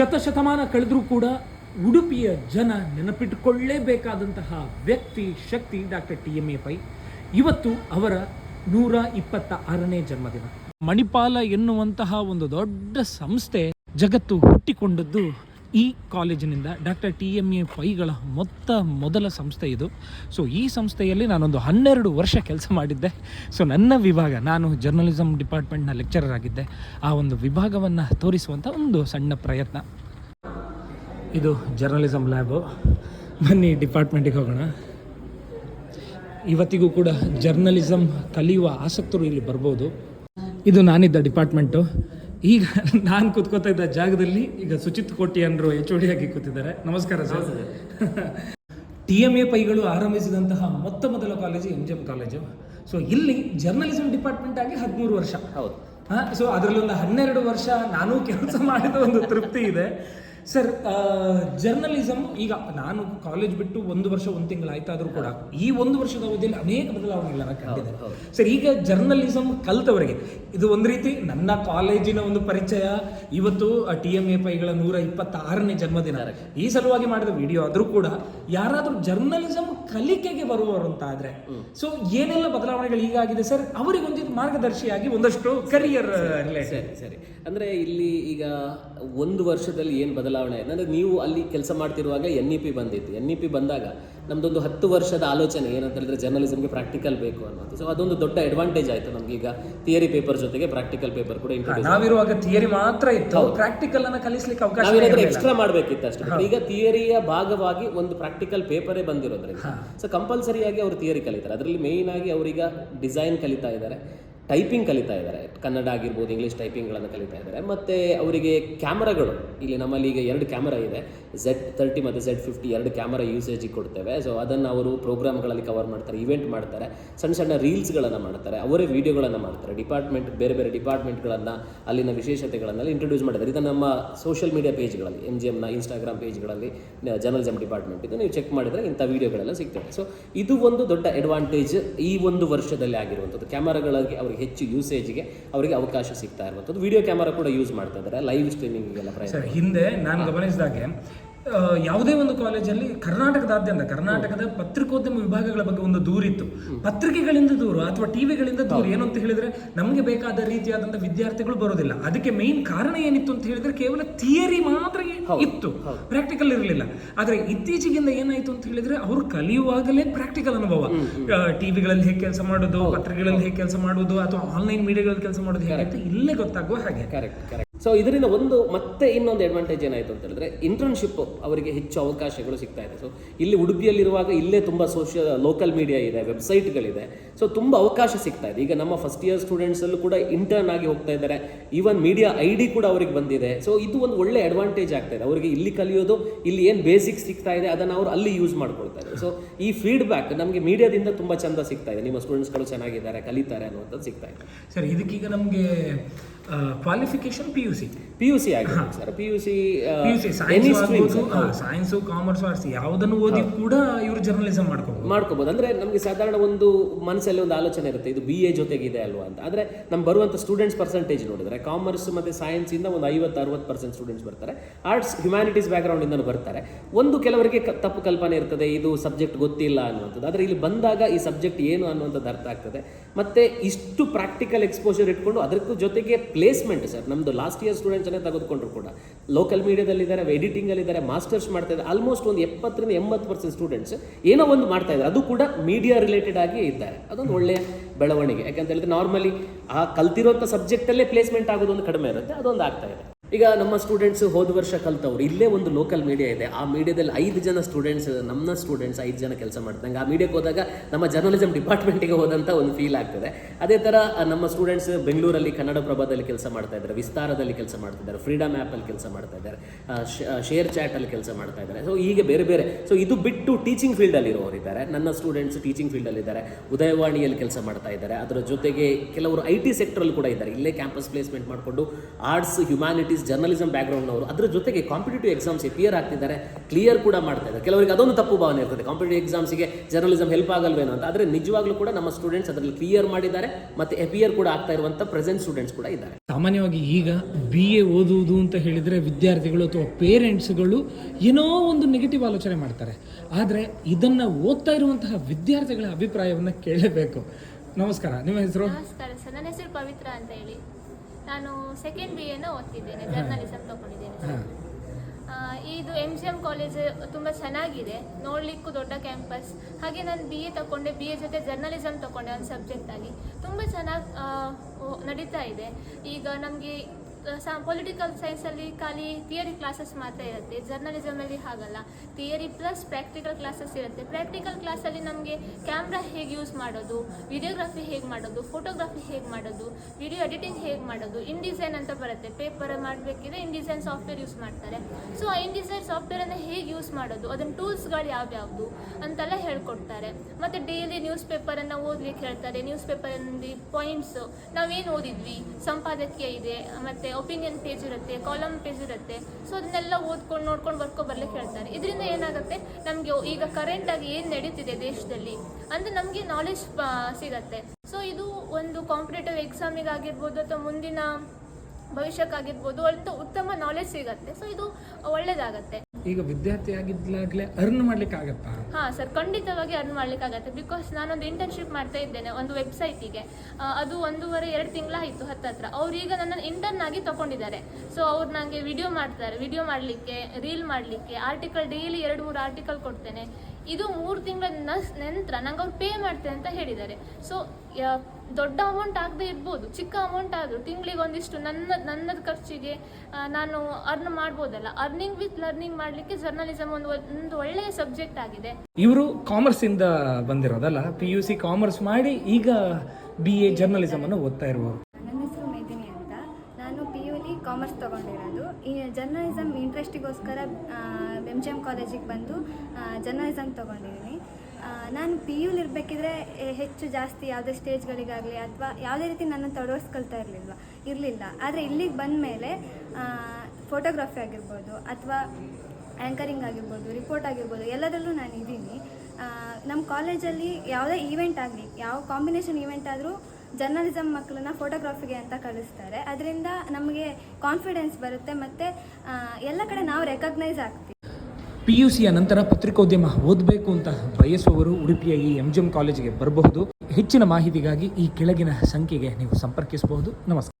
ಶತಶತಮಾನ ಕಳೆದರೂ ಕೂಡ ಉಡುಪಿಯ ಜನ ನೆನಪಿಟ್ಟುಕೊಳ್ಳೇಬೇಕಾದಂತಹ ವ್ಯಕ್ತಿ, ಶಕ್ತಿ doctor T M A Pai. ಇವತ್ತು ಅವರ ನೂರ ಇಪ್ಪತ್ತ ಆರನೇ ಜನ್ಮದಿನ. ಮಣಿಪಾಲ ಎನ್ನುವಂತಹ ಒಂದು ದೊಡ್ಡ ಸಂಸ್ಥೆ ಜಗತ್ತು ಹುಟ್ಟಿಕೊಂಡದ್ದು ಈ ಕಾಲೇಜಿನಿಂದ ಡಾಕ್ಟರ್ ಟಿ ಎಂ ಎ ಫೈಗಳ ಮೊತ್ತ ಮೊದಲ ಸಂಸ್ಥೆ ಇದು. ಸೊ ಈ ಸಂಸ್ಥೆಯಲ್ಲಿ ನಾನೊಂದು ಹನ್ನೆರಡು ವರ್ಷ ಕೆಲಸ ಮಾಡಿದ್ದೆ. ಸೊ ನನ್ನ ವಿಭಾಗ, ನಾನು ಜರ್ನಲಿಸಮ್ ಡಿಪಾರ್ಟ್ಮೆಂಟ್ನ ಲೆಕ್ಚರರ್ ಆಗಿದ್ದೆ. ಆ ಒಂದು ವಿಭಾಗವನ್ನು ತೋರಿಸುವಂಥ ಒಂದು ಸಣ್ಣ ಪ್ರಯತ್ನ. ಇದು ಜರ್ನಲಿಸಮ್ ಲ್ಯಾಬು ಬನ್ನಿ ಡಿಪಾರ್ಟ್ಮೆಂಟಿಗೆ ಹೋಗೋಣ. ಇವತ್ತಿಗೂ ಕೂಡ ಜರ್ನಲಿಸಮ್ ಕಲಿಯುವ ಆಸಕ್ತರು ಇಲ್ಲಿ ಬರ್ಬೋದು. ಇದು ನಾನಿದ್ದ ಡಿಪಾರ್ಟ್ಮೆಂಟು ಈಗ ನಾನು ಕೂತ್ಕೋತಾ ಇದ್ದ ಜಾಗದಲ್ಲಿ ಈಗ ಸುಚಿತ್ ಕೋಟಿ ಅನ್ರು ಎಚ್ ಡಿ ಆಗಿ ಕೂತಿದ್ದಾರೆ. ನಮಸ್ಕಾರ ಸರ್. ಟಿ ಎಂ ಎ ಪೈಗಳು ಆರಂಭಿಸಿದಂತಹ ಮೊತ್ತ ಮೊದಲ college M G M college. So ಇಲ್ಲಿ ಜರ್ನಲಿಸಂ ಡಿಪಾರ್ಟ್ಮೆಂಟ್ ಆಗಿ ಹದಿಮೂರು ವರ್ಷ. ಹೌದು. ಸೊ ಅದರಲ್ಲಿ ಒಂದು ಹನ್ನೆರಡು ವರ್ಷ ನಾನು ಕೆಲಸ ಮಾಡಿದ ಒಂದು ತೃಪ್ತಿ ಇದೆ. ಸರ್ ಜರ್ನಲಿಸಮ್ ಈಗ ನಾನು ಕಾಲೇಜ್ ಬಿಟ್ಟು ಒಂದು ವರ್ಷ ಒಂದು ತಿಂಗಳು ಆಯ್ತಾದ್ರೂ ಕೂಡ ಈ ಒಂದು ವರ್ಷದ ಅವಧಿಯಲ್ಲಿ ಅನೇಕ ಬದಲಾವಣೆಗಳನ್ನ ಕಂಡಿದೆ ಸರ್ ಈಗ ಜರ್ನಲಿಸಮ್ ಕಲ್ತವರಿಗೆ ಇದು ಒಂದು ರೀತಿ ನನ್ನ ಕಾಲೇಜಿನ ಒಂದು ಪರಿಚಯ ಇವತ್ತು ಟಿ ಎಂ ಎ ಪೈಗಳ ನೂರ ಇಪ್ಪತ್ತಾರನೇ ಜನ್ಮದಿನ. ಈ ಸಲುವಾಗಿ ಮಾಡಿದ ವಿಡಿಯೋ ಆದ್ರೂ ಕೂಡ ಯಾರಾದ್ರೂ ಜರ್ನಲಿಸಮ್ ಕಲಿಕೆಗೆ ಬರುವವರು ಅಂತ ಆದ್ರೆ ಸೊ ಏನೆಲ್ಲ ಬದಲಾವಣೆಗಳು ಈಗಾಗಿದೆ ಸರ್? ಅವರಿಗೊಂದು ಮಾರ್ಗದರ್ಶಿಯಾಗಿ ಒಂದಷ್ಟು ಕರಿಯರ್ ಸರಿ ಸರಿ. ಅಂದ್ರೆ ಇಲ್ಲಿ ಈಗ ಒಂದು ವರ್ಷದಲ್ಲಿ ಏನು ಬದಲಾವಣೆ ಆಯ್ತು ಅಂದರೆ ನೀವು ಅಲ್ಲಿ ಕೆಲಸ ಮಾಡ್ತಿರುವಾಗ ಎನ್ ಇ ಪಿ ಬಂದಿತ್ತು. ಎನ್ ಇ ಪಿ ಬಂದಾಗ ನಮ್ಮದೊಂದು ಹತ್ತು ವರ್ಷದ ಆಲೋಚನೆ ಏನಂತ ಹೇಳಿದ್ರೆ ಜರ್ನಲಿಸಮ್ಗೆ ಪ್ರಾಕ್ಟಿಕಲ್ ಬೇಕು ಅನ್ನೋದು. ಸೊ ಅದೊಂದು ದೊಡ್ಡ ಅಡ್ವಾಂಟೇಜ್ ಆಯ್ತು ನಮ್ಗೆ ಈಗ ಥಿಯರಿ ಪೇಪರ್ ಜೊತೆಗೆ ಪ್ರಾಕ್ಟಿಕಲ್ ಪೇಪರ್ ಕೂಡ ಇಂಟ್ರೋಡ್ಯೂಸ್ ನಾವಿರುವಾಗ ಥಿಯರಿ ಮಾತ್ರ ಇತ್ತು. ಪ್ರಾಕ್ಟಿಕಲ್ ಅನ್ನು ಕಲಿಸಲಿಕ್ಕೆ ಅವಕಾಶ ನಾವೇನಾದ್ರೂ ಎಕ್ಸ್ಟ್ರಾ ಮಾಡಬೇಕಿತ್ತು ಅಷ್ಟೇ. ಈಗ ಥಿಯರಿಯ ಭಾಗವಾಗಿ ಒಂದು ಪ್ರಾಕ್ಟಿಕಲ್ ಪೇಪರೇ ಬಂದಿರೋದ್ರಿಂದ. ಸೊ ಕಂಪಲ್ಸರಿಯಾಗಿ ಅವರು ಥಿಯರಿ ಕಲಿತಾರೆ. ಅದರಲ್ಲಿ ಮೇಯ್ನ್ ಆಗಿ ಅವರೀಗ ಡಿಸೈನ್ ಕಲಿತಾ ಇದ್ದಾರೆ. ಟೈಪಿಂಗ್ ಕಲಿತಾ ಇದ್ದಾರೆ. ಕನ್ನಡ ಆಗಿರ್ಬೋದು, ಇಂಗ್ಲೀಷ್ ಟೈಪಿಂಗ್ಗಳನ್ನು ಕಲಿತಾ ಇದ್ದಾರೆ. ಮತ್ತು ಅವರಿಗೆ ಕ್ಯಾಮರಾಗಳು, ಇಲ್ಲಿ ನಮ್ಮಲ್ಲಿ ಈಗ ಎರಡು ಕ್ಯಾಮರಾ ಇದೆ. ಝೆಡ್ ತರ್ಟಿ ಮತ್ತು ಝೆಡ್ ಫಿಫ್ಟಿ ಎರಡು ಕ್ಯಾಮರಾ ಯೂಸೇಜಿಗೆ ಕೊಡ್ತೇವೆ. ಸೊ ಅದನ್ನು ಅವರು ಪ್ರೋಗ್ರಾಮ್ಗಳಲ್ಲಿ ಕವರ್ ಮಾಡ್ತಾರೆ ಇವೆಂಟ್ ಮಾಡ್ತಾರೆ, ಸಣ್ಣ ಸಣ್ಣ ರೀಲ್ಸ್ಗಳನ್ನು ಮಾಡ್ತಾರೆ, ಅವರೇ ವೀಡಿಯೋಗಳನ್ನು ಮಾಡ್ತಾರೆ. ಡಿಪಾರ್ಟ್ಮೆಂಟ್ ಬೇರೆ ಬೇರೆ ಡಿಪಾರ್ಟ್ಮೆಂಟ್ಗಳನ್ನು ಅಲ್ಲಿನ ವಿಶೇಷತೆಗಳನ್ನೆಲ್ಲ ಇಂಟ್ರೊಡ್ಯೂಸ್ ಮಾಡಿದ್ದಾರೆ. ಇದನ್ನು ನಮ್ಮ ಸೋಷಿಯಲ್ ಮೀಡಿಯಾ ಪೇಜ್ಗಳಲ್ಲಿ ಎಂ ಜಿ ಎಮ್ನ ಇನ್ಸ್ಟಾಗ್ರಾಮ್ ಪೇಜ್ಗಳಲ್ಲಿ ಜರ್ನಲಿಸಮ್ ಡಿಪಾರ್ಟ್ಮೆಂಟ್ ಇದು ನೀವು ಚೆಕ್ ಮಾಡಿದರೆ ಇಂಥ ವೀಡಿಯೋಗಳೆಲ್ಲ ಸಿಗ್ತವೆ. ಸೊ ಇದು ಒಂದು ದೊಡ್ಡ ಅಡ್ವಾಂಟೇಜ್ ಈ ಒಂದು ವರ್ಷದಲ್ಲಿ ಆಗಿರುವಂಥದ್ದು. ಕ್ಯಾಮರಾಗಳಿಗೆ ಅವರಿಗೆ ಹೆಚ್ಚು ಯೂಸೇಜ್ಗೆ ಅವರಿಗೆ ಅವಕಾಶ ಸಿಗ್ತಾ ಇರುವಂಥದ್ದು. ವಿಡಿಯೋ ಕ್ಯಾಮರಾ ಕೂಡ ಯೂಸ್ ಮಾಡ್ತಾ ಇದ್ದಾರೆ. ಲೈವ್ ಸ್ಟ್ರೀಮಿಂಗಿಗೆಲ್ಲ ಪ್ರಯತ್ನ ಸರ್ ಹಿಂದೆ ನಾನು ಗಮನಿಸಿದಾಗೆ ಯಾವುದೇ ಒಂದು ಕಾಲೇಜಲ್ಲಿ ಕರ್ನಾಟಕದಾದ್ಯಂತ ಕರ್ನಾಟಕದ ಪತ್ರಿಕೋದ್ಯಮ ವಿಭಾಗಗಳ ಬಗ್ಗೆ ಒಂದು ದೂರಿತ್ತು ಪತ್ರಿಕೆಗಳಿಂದ ದೂರು ಅಥವಾ ಟಿವಿಗಳಿಂದ ದೂರು ಏನು ಅಂತ ಹೇಳಿದ್ರೆ ನಮಗೆ ಬೇಕಾದ ರೀತಿಯಾದಂತಹ ವಿದ್ಯಾರ್ಥಿಗಳು ಬರೋದಿಲ್ಲ. ಅದಕ್ಕೆ ಮೇನ್ ಕಾರಣ ಏನಿತ್ತು ಅಂತ ಹೇಳಿದ್ರೆ ಕೇವಲ ಥಿಯರಿ ಮಾತ್ರ ಇತ್ತು. ಪ್ರಾಕ್ಟಿಕಲ್ ಇರಲಿಲ್ಲ. ಆದ್ರೆ ಇತ್ತೀಚೆಗಿಂದ ಏನಾಯ್ತು ಅಂತ ಹೇಳಿದ್ರೆ ಅವರು ಕಲಿಯುವಾಗಲೇ ಪ್ರಾಕ್ಟಿಕಲ್ ಅನುಭವ. ಟಿವಿಗಳಲ್ಲಿ ಹೇಗೆ ಕೆಲಸ ಮಾಡೋದು ಪತ್ರಿಕೆಗಳಲ್ಲಿ ಹೇಗೆ ಕೆಲಸ ಮಾಡುವುದು ಅಥವಾ ಆನ್ಲೈನ್ ಮೀಡಿಯಾಗಳಲ್ಲಿ ಕೆಲಸ ಮಾಡೋದು ಹೇಗೆ ಅಂತ ಇಲ್ಲೇ ಗೊತ್ತಾಗುವ ಹಾಗೆ. ಸೊ ಇದರಿಂದ ಒಂದು ಮತ್ತೆ ಇನ್ನೊಂದು ಅಡ್ವಾಂಟೇಜ್ ಏನಾಯಿತು ಅಂತ ಹೇಳಿದ್ರೆ ಇಂಟರ್ನ್ಶಿಪ್ ಅವರಿಗೆ ಹೆಚ್ಚು ಅವಕಾಶಗಳು ಸಿಗ್ತಾ ಇದೆ. ಸೊ ಇಲ್ಲಿ ಉಡುಪಿಯಲ್ಲಿರುವಾಗ ಇಲ್ಲೇ ತುಂಬ ಸೋಷಿಯಲ್ ಲೋಕಲ್ ಮೀಡಿಯಾ ಇದೆ ವೆಬ್ಸೈಟ್ಗಳಿದೆ ಸೊ ತುಂಬ ಅವಕಾಶ ಸಿಗ್ತಾ ಇದೆ. ಈಗ ನಮ್ಮ ಫಸ್ಟ್ ಇಯರ್ ಸ್ಟೂಡೆಂಟ್ಸಲ್ಲೂ ಕೂಡ ಇಂಟರ್ನ್ ಆಗಿ ಹೋಗ್ತಾ ಇದ್ದಾರೆ. ಈವನ್ ಮೀಡಿಯಾ ಐ ಡಿ ಕೂಡ ಅವ್ರಿಗೆ ಬಂದಿದೆ. ಸೊ ಇದು ಒಂದು ಒಳ್ಳೆ ಅಡ್ವಾಂಟೇಜ್ ಆಗ್ತಾ ಇದೆ. ಅವರಿಗೆ ಇಲ್ಲಿ ಕಲಿಯೋದು ಇಲ್ಲಿ ಏನು ಬೇಸಿಕ್ ಸಿಗ್ತಾ ಇದೆ ಅದನ್ನು ಅವರು ಅಲ್ಲಿ ಯೂಸ್ ಮಾಡ್ಕೊಳ್ತಾ ಇದ್ದಾರೆ. ಸೊ ಈ ಫೀಡ್ಬ್ಯಾಕ್ ನಮಗೆ ಮೀಡಿಯಾದಿಂದ ತುಂಬ ಚಂದ ಸಿಗ್ತಾ ಇದೆ. ನಿಮ್ಮ ಸ್ಟೂಡೆಂಟ್ಸ್ಗಳು ಚೆನ್ನಾಗಿದ್ದಾರೆ ಕಲಿತಾರೆ ಅನ್ನುವಂಥದ್ದು ಸಿಗ್ತಾ ಇದೆ. ಸರ್ ಇದಕ್ಕೀಗ ನಮಗೆ qualification P U C P U C ಆಗಿದೆ sir P U C P U C science streams science commerce arts ಯಾವುದನ್ನು ಓದಿ ಕೂಡ ಇವರು ಜರ್ನಲಿಸಮ್ ಮಾಡ್ಕೋಬಹುದು ಮಾಡ್ಕೋಬಹುದು ಅಂದ್ರೆ ನಮಗೆ ಸಾಧಾರಣ ಒಂದು ಮನಸ್ಸಲ್ಲಿ ಒಂದು ಆಲೋಚನೆ ಇರುತ್ತೆ, ಇದು ಬಿ ಎ ಜೊತೆಗಿದೆ ಅಲ್ವಾ ಅಂತ. ಆದರೆ ನಮ್ಮ ಬರುವಂಥ ಸ್ಟೂಡೆಂಟ್ಸ್ ಪರ್ಸೆಂಟೇಜ್ ನೋಡಿದ್ರೆ ಕಾಮರ್ಸ್ ಮತ್ತು ಸೈನ್ಸಿಂದ ಒಂದು ಐವತ್ತು, ಅರವತ್ತು ಪರ್ಸೆಂಟ್ ಸ್ಟೂಡೆಂಟ್ಸ್ ಬರ್ತಾರೆ. ಆರ್ಟ್ಸ್ ಹ್ಯುಮ್ಯಾನಿಟೀಸ್ ಬ್ಯಾಕ್ಗ್ರೌಂಡ್ ಇಂದ ಬರ್ತಾರೆ. ಒಂದು ಕೆಲವರಿಗೆ ತಪ್ಪು ಕಲ್ಪನೆ ಇರ್ತದೆ, ಇದು ಸಬ್ಜೆಕ್ಟ್ ಗೊತ್ತಿಲ್ಲ ಅನ್ನುವಂಥದ್ದು. ಆದರೆ ಇಲ್ಲಿ ಬಂದಾಗ ಈ ಸಬ್ಜೆಕ್ಟ್ ಏನು ಅನ್ನುವಂಥದ್ದು ಅರ್ಥ ಆಗ್ತದೆ. ಮತ್ತೆ ಇಷ್ಟು ಪ್ರಾಕ್ಟಿಕಲ್ ಎಕ್ಸ್ಪೋಜರ್ ಇಟ್ಕೊಂಡು ಅದಕ್ಕೂ ಜೊತೆಗೆ ಪ್ಲೇಸ್ಮೆಂಟ್ ಸರ್. ನಮ್ಮದು ಲಾಸ್ಟ್ ಇಯರ್ ಸ್ಟೂಡೆಂಟ್ಸ್ ತೆಗೆದುಕೊಂಡ್ರು ಕೂಡ. ಲೋಕಲ್ ಮೀಡಿಯಾದಲ್ಲಿದ್ದಾರೆ ಎಡಿಟಿಂಗಲ್ಲಿದ್ದಾರೆ ಮಾಸ್ಟರ್ಸ್ ಮಾಡ್ತಾ ಇದ್ದಾರೆ. ಆಲ್ಮೋಸ್ಟ್ ಒಂದು ಎಪ್ಪತ್ತರಿಂದ ಎಂಬತ್ತು ಪರ್ಸೆಂಟ್ ಸ್ಟೂಡೆಂಟ್ಸ್ ಏನೋ ಒಂದು ಮಾಡ್ತಾ ಇದ್ದಾರೆ. ಅದು ಕೂಡ ಮೀಡಿಯಾ ರಿಲೇಟೆಡ್ ಆಗಿ ಇದ್ದಾರೆ. ಅದೊಂದು ಒಳ್ಳೆಯ ಬೆಳವಣಿಗೆ. ಯಾಕಂತ ಹೇಳಿದ್ರೆ ನಾರ್ಮಲಿ ಆ ಕಲ್ತಿರೋಂಥ ಸಬ್ಜೆಕ್ಟಲ್ಲೇ ಪ್ಲೇಸ್ಮೆಂಟ್ ಆಗೋದು ಒಂದು ಕಡಿಮೆ ಇರುತ್ತೆ ಅದೊಂದು ಆಗ್ತಾ ಇದೆ. ಈಗ ನಮ್ಮ ಸ್ಟೂಡೆಂಟ್ಸ್ ಹೋದ ವರ್ಷ ಕಲ್ತವ್ರು. ಇಲ್ಲೇ ಒಂದು ಲೋಕಲ್ ಮೀಡಿಯಾ ಇದೆ. ಆ ಮೀಡಿಯಾದಲ್ಲಿ ಐದು ಜನ ಸ್ಟೂಡೆಂಟ್ಸ್ ನಮ್ಮ ಸ್ಟೂಡೆಂಟ್ಸ್ ಐದು ಜನ ಕೆಲಸ ಮಾಡ್ತಾರೆ. ಆ ಮೀಡಿಯಾಕ್ಕೆ ಹೋದಾಗ ನಮ್ಮ ಜರ್ನಲಿಸಮ್ ಡಿಪಾರ್ಟ್ಮೆಂಟಿಗೆ ಹೋದಂಥ ಒಂದು ಫೀಲ್ ಆಗ್ತದೆ. ಅದೇ ಥರ ನಮ್ಮ ಸ್ಟೂಡೆಂಟ್ಸ್ ಬೆಂಗಳೂರಲ್ಲಿ ಕನ್ನಡ ಪ್ರಭಾದಲ್ಲಿ ಕೆಲಸ ಮಾಡ್ತಾ ಇದ್ದಾರೆ. ವಿಸ್ತಾರದಲ್ಲಿ ಕೆಲಸ ಮಾಡ್ತಾ ಇದ್ದಾರೆ. ಫ್ರೀಡಮ್ ಆ್ಯಪಲ್ಲಿ ಕೆಲಸ ಮಾಡ್ತಾ ಇದ್ದಾರೆ. ಶೇರ್ ಚಾಟಲ್ಲಿ ಕೆಲಸ ಮಾಡ್ತಾ ಇದ್ದಾರೆ. ಸೊ ಹೀಗೆ ಬೇರೆ ಬೇರೆ. ಸೊ ಇದು ಬಿಟ್ಟು ಟೀಚಿಂಗ್ ಫೀಲ್ಡಲ್ಲಿ ಇದ್ದಾರೆ. ನನ್ನ ಸ್ಟೂಡೆಂಟ್ಸ್ ಟೀಚಿಂಗ್ ಫೀಲ್ಡಲ್ಲಿ ಇದ್ದಾರೆ. ಉದಯವಾಣಿಯಲ್ಲಿ ಕೆಲಸ ಮಾಡ್ತಾ ಇದ್ದಾರೆ. ಅದರ ಜೊತೆಗೆ ಕೆಲವರು ಐ ಟಿ ಸೆಕ್ಟ್ರಲ್ಲಿ ಕೂಡ ಇದ್ದಾರೆ. ಇಲ್ಲೇ ಕ್ಯಾಂಪಸ್ ಪ್ಲೇಸ್ಮೆಂಟ್ ಮಾಡಿಕೊಂಡು ಆರ್ಟ್ಸ್ ಹ್ಯುಮ್ಯಾನಿಟೀಸ್ ಈಸ್ ಜರ್ನಲಿಸಮ್ ಬ್ಯಾಕ್ಗ್ರೌಂಡ್ನವರು ಅದ್ರ ಜೊತೆಗೆ ಕಾಂಪಿಟೇಟಿವ್ ಎಕ್ಸಾಮ್ಸ್ ಕ್ಲಿಯರ್ ಆಗ್ತಿದ್ದಾರೆ ಕ್ಲಿಯರ್ ಕೂಡ ಮಾಡ್ತಾ ಇದ್ದಾರೆ. ಕೆಲವರಿಗೆ ಅದೊಂದು ತಪ್ಪು ಭಾವನೆ ಇರ್ತದೆ. ಕಾಂಪಿಟೇಟಿವ್ ಎಕ್ಸಾಮ್ಸ್ಗೆ ಜರ್ನಲಿಸಮ್ ಹೆಲ್ಪ್ ಆಗಲ್ವೇನೋ ಅಂತ. ಆದರೆ ನಿಜವಾಗ್ಲೂ ಕೂಡ ನಮ್ಮ ಸ್ಟೂಡೆಂಟ್ಸ್ ಅದರಲ್ಲಿ ಕ್ಲಿಯರ್ ಮಾಡಿದ್ದಾರೆ ಮತ್ತು ಎಪಿಯರ್ ಕೂಡ ಆಗ್ತಾ ಇರುವಂಥ ಪ್ರೆಸೆಂಟ್ ಸ್ಟೂಡೆಂಟ್ಸ್ ಕೂಡ ಇದ್ದಾರೆ. ಸಾಮಾನ್ಯವಾಗಿ ಈಗ ಬಿ ಎ ಓದುವುದು ಅಂತ ಹೇಳಿದರೆ ವಿದ್ಯಾರ್ಥಿಗಳು ಅಥವಾ ಪೇರೆಂಟ್ಸ್ಗಳು ಏನೋ ಒಂದು ನೆಗೆಟಿವ್ ಆಲೋಚನೆ ಮಾಡ್ತಾರೆ. ಆದರೆ ಇದನ್ನು ಓದ್ತಾ ಇರುವಂತಹ ವಿದ್ಯಾರ್ಥಿಗಳ ಅಭಿಪ್ರಾಯವನ್ನು ಕೇಳಬೇಕು. ನಮಸ್ಕಾರ ನಿಮ್ಮ ಹೆಸರು? ನಮಸ್ಕಾರ ಸರ್ ನನ್ನ ಹೆಸರು ಪವಿತ್ರ ಅಂತ ಹೇಳಿ. ನಾನು ಸೆಕೆಂಡ್ ಬಿ ಎನ ಓದ್ತಿದ್ದೇನೆ ಜರ್ನಲಿಸಮ್ ತಗೊಂಡಿದ್ದೇನೆ. ಸರ್. ಇದು ಎಂ ಜಿ ಎಂ ಕಾಲೇಜ್ ತುಂಬ ಚೆನ್ನಾಗಿದೆ ನೋಡಲಿಕ್ಕೂ ದೊಡ್ಡ ಕ್ಯಾಂಪಸ್ ಹಾಗೆ ನಾನು ಬಿ ಎ ತಗೊಂಡೆ ಬಿ ಎ ಜೊತೆ ಜರ್ನಲಿಸಮ್ ತಗೊಂಡೆ ಒಂದು ಸಬ್ಜೆಕ್ಟಾಗಿ ತುಂಬ ಚೆನ್ನಾಗಿ ನಡೀತಾ ಇದೆ. ಈಗ ನಮಗೆ ಸಾ ಪೊಲಿಟಿಕಲ್ ಸೈನ್ಸಲ್ಲಿ ಖಾಲಿ ಥಿಯರಿ ಕ್ಲಾಸಸ್ ಮಾತ್ರ ಇರುತ್ತೆ. ಜರ್ನಲಿಸಮಲ್ಲಿ ಹಾಗಲ್ಲ. ಥಿಯರಿ ಪ್ಲಸ್ ಪ್ರಾಕ್ಟಿಕಲ್ ಕ್ಲಾಸಸ್ ಇರುತ್ತೆ. ಪ್ರಾಕ್ಟಿಕಲ್ ಕ್ಲಾಸಲ್ಲಿ ನಮಗೆ ಕ್ಯಾಮ್ರಾ ಹೇಗೆ ಯೂಸ್ ಮಾಡೋದು ವಿಡಿಯೋಗ್ರಫಿ ಹೇಗೆ ಮಾಡೋದು ಫೋಟೋಗ್ರಫಿ ಹೇಗೆ ಮಾಡೋದು ವಿಡಿಯೋ ಎಡಿಟಿಂಗ್ ಹೇಗೆ ಮಾಡೋದು ಇನ್ ಡಿಸೈನ್ ಅಂತ ಬರುತ್ತೆ. ಪೇಪರ್ ಮಾಡಬೇಕಿದ್ರೆ ಇನ್ ಡಿಸೈನ್ ಸಾಫ್ಟ್ವೇರ್ ಯೂಸ್ ಮಾಡ್ತಾರೆ. ಸೊ ಆ ಇನ್ ಡಿಸೈನ್ ಸಾಫ್ಟ್ವೇರನ್ನು ಹೇಗೆ ಯೂಸ್ ಮಾಡೋದು ಅದನ್ನ ಟೂಲ್ಸ್ಗಳು ಯಾವ್ಯಾವುದು ಅಂತೆಲ್ಲ ಹೇಳ್ಕೊಡ್ತಾರೆ. ಮತ್ತು ಡೈಲಿ ನ್ಯೂಸ್ ಪೇಪರನ್ನು ಓದ್ಲಿಕ್ಕೆ ಹೇಳ್ತಾರೆ. ನ್ಯೂಸ್ ಪೇಪರಲ್ಲಿ ಪಾಯಿಂಟ್ಸು ನಾವೇನು ಓದಿದ್ವಿ? ಸಂಪಾದಕೀಯ ಇದೆ, ಮತ್ತು ಒಪಿನಿಯನ್ ಪೇಜ್ ಇರುತ್ತೆ ಕಾಲಮ್ ಪೇಜ್ ಇರುತ್ತೆ. ಸೊ ಅದನ್ನೆಲ್ಲ ಓದ್ಕೊಂಡು, ನೋಡ್ಕೊಂಡು, ಬರ್ಕೊ ಬರ್ಲಿಕ್ಕೆ ಹೇಳ್ತಾರೆ. ಇದರಿಂದ ಏನಾಗುತ್ತೆ? ನಮಗೆ ಈಗ ಕರೆಂಟ್ ಆಗಿ ಏನು ನಡೀತಿದೆ ದೇಶದಲ್ಲಿ? ಅಂದ್ರೆ ನಮಗೆ ನಾಲೆಜ್ ಸಿಗತ್ತೆ. ಸೊ ಇದು ಒಂದು ಕಾಂಪಿಟೇಟಿವ್ ಎಕ್ಸಾಮಿಗಾಗಿರ್ಬೋದು ಅಥವಾ ಮುಂದಿನ ಭವಿಷ್ಯಕ್ಕಾಗಿರ್ಬೋದು ಅಂತ ಉತ್ತಮ ನಾಲೆಜ್ ಸಿಗತ್ತೆ. ಸೊ ಇದು ಒಳ್ಳೇದಾಗತ್ತೆ. ಈಗ ವಿದ್ಯಾರ್ಥಿ ಆಗಿದ್ದಾಗಲೇ ಅರ್ನ್ ಮಾಡ್ಲಿಕ್ಕೆ ಆಗತ್ತಾ ಹಾ ಸರ್ ಖಂಡಿತವಾಗಿ ಅರ್ನ್ ಮಾಡ್ಲಿಕ್ಕೆ ಆಗತ್ತೆ ಬಿಕಾಸ್ ನಾನೊಂದು ಇಂಟರ್ನ್ಶಿಪ್ ಮಾಡ್ತಾ ಇದ್ದೇನೆ, ಒಂದು ವೆಬ್ಸೈಟಿಗೆ ಅದು ಒಂದೂವರೆ, ಎರಡು ತಿಂಗಳಾಯಿತು ಹತ್ತತ್ರ. ಅವ್ರು ಈಗ ನನ್ನನ್ನು ಇಂಟರ್ನ್ ಆಗಿ ತಗೊಂಡಿದ್ದಾರೆ. ಸೊ ಅವ್ರು ನನಗೆ ವಿಡಿಯೋ ಮಾಡ್ತಾರೆ. ವಿಡಿಯೋ ಮಾಡಲಿಕ್ಕೆ ರೀಲ್ ಮಾಡಲಿಕ್ಕೆ ಆರ್ಟಿಕಲ್ ಡೈಲಿ ಎರಡು, ಮೂರು ಆರ್ಟಿಕಲ್ ಕೊಡ್ತೇನೆ. ಇದು ಮೂರು ತಿಂಗಳ ನಂತರ ನಂಗೆ ಅವ್ರು ಪೇ ಮಾಡ್ತೇನೆ ಅಂತ ಹೇಳಿದ್ದಾರೆ. ಸೊ ದೊಡ್ಡ ಅಮೌಂಟ್ ಆಗದೆ ಇರ್ಬೋದು, ಚಿಕ್ಕ ಅಮೌಂಟ್ ಆದರೂ ತಿಂಗಳಿಗೆ ಒಂದಿಷ್ಟು ನನ್ನ, ನನ್ನದು ಖರ್ಚಿಗೆ ನಾನು ಅರ್ನ್ ಮಾಡ್ಬೋದಲ್ಲ. ಅರ್ನಿಂಗ್ ವಿತ್ ಲರ್ನಿಂಗ್ ಮಾಡಲಿಕ್ಕೆ ಜರ್ನಲಿಸಮ್ ಒಂದು ಒಂದು ಒಳ್ಳೆಯ ಸಬ್ಜೆಕ್ಟ್ ಆಗಿದೆ. ಇವರು ಕಾಮರ್ಸ್ ಇಂದ ಬಂದಿರೋದಲ್ಲ ಪಿ ಯು ಸಿ ಕಾಮರ್ಸ್ ಮಾಡಿ ಈಗ ಬಿ ಎ ಜರ್ನಲಿಸಮ್ ಅನ್ನು ಓದ್ತಾ ಇರುವವರು ನನ್ನ ಹೆಸರು ಮೇದಿನಿ ಅಂತ ನಾನು ಪಿ ಯುಲಿ ಕಾಮರ್ಸ್ ತೊಗೊಂಡಿರೋದು ಈ ಜರ್ನಲಿಸಮ್ ಇಂಟ್ರೆಸ್ಟಿಗೋಸ್ಕರ ಎಂ ಜಿ ಎಂ ಕಾಲೇಜಿಗೆ ಬಂದು ಜರ್ನಲಿಸಮ್ ತೊಗೊಂಡಿದ್ದೀನಿ ನಾನು ಪಿ ಯುಲಿರ್ಬೇಕಿದ್ರೆ ಹೆಚ್ಚು ಜಾಸ್ತಿ ಯಾವುದೇ ಸ್ಟೇಜ್ಗಳಿಗಾಗಲಿ ಅಥವಾ ಯಾವುದೇ ರೀತಿ ನನ್ನ ತೊಡಗಿಸ್ಕೊಳ್ತಾ ಇರಲಿಲ್ವ, ಇರಲಿಲ್ಲ. ಆದರೆ ಇಲ್ಲಿಗೆ ಬಂದ ಮೇಲೆ ಫೋಟೋಗ್ರಫಿ ಆಗಿರ್ಬೋದು ಅಥವಾ ಆ್ಯಂಕರಿಂಗ್ ಆಗಿರ್ಬೋದು ರಿಪೋರ್ಟ್ ಆಗಿರ್ಬೋದು, ಎಲ್ಲದರಲ್ಲೂ ನಾನು ಇದ್ದೀನಿ ನಮ್ಮ ಕಾಲೇಜಲ್ಲಿ ಯಾವುದೇ ಈವೆಂಟ್ ಆಗಲಿ, ಯಾವ ಕಾಂಬಿನೇಷನ್ ಈವೆಂಟ್ ಆದರೂ ಜರ್ನಲಿಸಮ್ ಮಕ್ಕಳನ್ನ ಫೋಟೋಗ್ರಾಫಿಗೆ ಅಂತ ಕಳಿಸ್ತಾರೆ. ಅದರಿಂದ ನಮಗೆ ಕಾನ್ಫಿಡೆನ್ಸ್ ಬರುತ್ತೆ ಮತ್ತು ಎಲ್ಲ ಕಡೆ ನಾವು ರೆಕಗ್ನೈಸ್ ಆಗ್ತೀವಿ. ಪಿ ಯು ಸಿಯ ನಂತರ ಪತ್ರಿಕೋದ್ಯಮ ಓದಬೇಕು ಅಂತ ಬಯಸುವವರು ಉಡುಪಿಯ ಈ ಎಂ ಜಿ ಎಂ ಕಾಲೇಜಿಗೆ ಬರಬಹುದು. ಹೆಚ್ಚಿನ ಮಾಹಿತಿಗಾಗಿ ಈ ಕೆಳಗಿನ ಸಂಖ್ಯೆಗೆ ನೀವು ಸಂಪರ್ಕಿಸಬಹುದು. ನಮಸ್ಕಾರ.